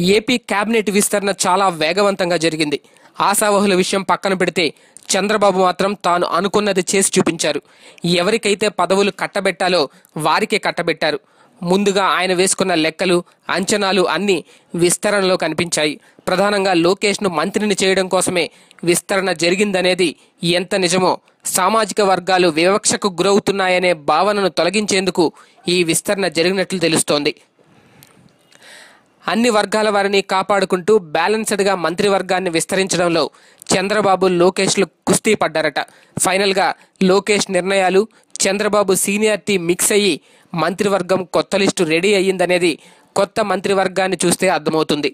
AP cabinet విస్తరణ చాలా వేగవంతంగా జరిగింది. ఆశావహుల విషయం పక్కన పెడితే చంద్రబాబు మాత్రం తాను అనుకున్నది చేసి చూపించారు. ఎవరికైతే పదవులు కట్టబెట్టాలో వారికే కట్టబెట్టారు. ముందుగా ఆయన వేసుకున్న లెక్కలు అంచనాలు అన్నీ విస్తరణలో కనిపించాయి. ప్రధానంగా లోకేష్ను మంత్రిని చేయడం కోసమే విస్తరణ జరిగిందనేది ఎంత నిజమో సామాజిక వర్గాలు వివక్షకు గురవుతున్నాయనే భావనను తొలగించేందుకు ఈ విస్తరణ జరిగినట్లు తెలుస్తోంది. అన్ని వర్గాల వారిని కాపాడుకుంటూ బ్యాలెన్స్డ్గా మంత్రివర్గాన్ని విస్తరించడంలో చంద్రబాబు లోకేష్లు కుస్తీ పడ్డారట. ఫైనల్గా లోకేష్ నిర్ణయాలు చంద్రబాబు సీనియారిటీ మిక్స్ అయ్యి మంత్రివర్గం కొత్త లిస్టు రెడీ అయ్యిందనేది కొత్త మంత్రివర్గాన్ని చూస్తే అర్థమవుతుంది.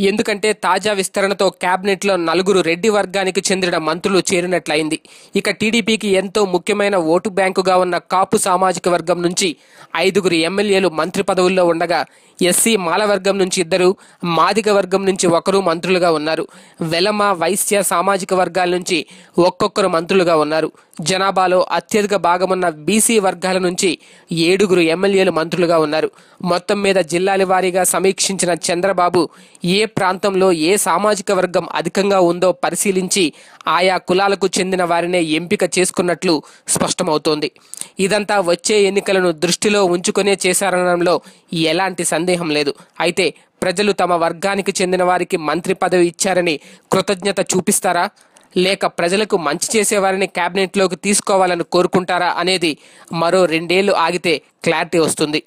ఎందుకంటే తాజా విస్తరణతో కేబినెట్లో నలుగురు రెడ్డి వర్గానికి చెందిన మంత్రులు చేరినట్లయింది. ఇక టీడీపీకి ఎంతో ముఖ్యమైన ఓటు బ్యాంకుగా ఉన్న కాపు సామాజిక వర్గం నుంచి ఐదుగురు ఎమ్మెల్యేలు మంత్రి పదవుల్లో ఉండగా ఎస్సీ మాల వర్గం నుంచి ఇద్దరు మాదిగ వర్గం నుంచి ఒకరు మంత్రులుగా ఉన్నారు. వెలమ వైశ్య సామాజిక వర్గాల నుంచి ఒక్కొక్కరు మంత్రులుగా ఉన్నారు. జనాభాలో అత్యధిక భాగమున్న బీసీ వర్గాల నుంచి ఏడుగురు ఎమ్మెల్యేలు మంత్రులుగా ఉన్నారు. మొత్తం మీద జిల్లాల వారీగా సమీక్షించిన చంద్రబాబు ఏ ప్రాంతంలో ఏ సామాజిక వర్గం అధికంగా ఉందో పరిశీలించి ఆయా కులాలకు చెందిన వారినే ఎంపిక చేసుకున్నట్లు స్పష్టమవుతోంది. ఇదంతా వచ్చే ఎన్నికలను దృష్టిలో ఉంచుకునే చేశారనడంలో ఎలాంటి సందేహం లేదు. అయితే ప్రజలు తమ వర్గానికి చెందిన వారికి మంత్రి పదవి ఇచ్చారని కృతజ్ఞత చూపిస్తారా? లేక ప్రజలకు మంచి చేసేవారిని క్యాబినెట్లోకి తీసుకోవాలని కోరుకుంటారా అనేది మరో రెండేళ్ళు ఆగితే క్లారిటీ వస్తుంది.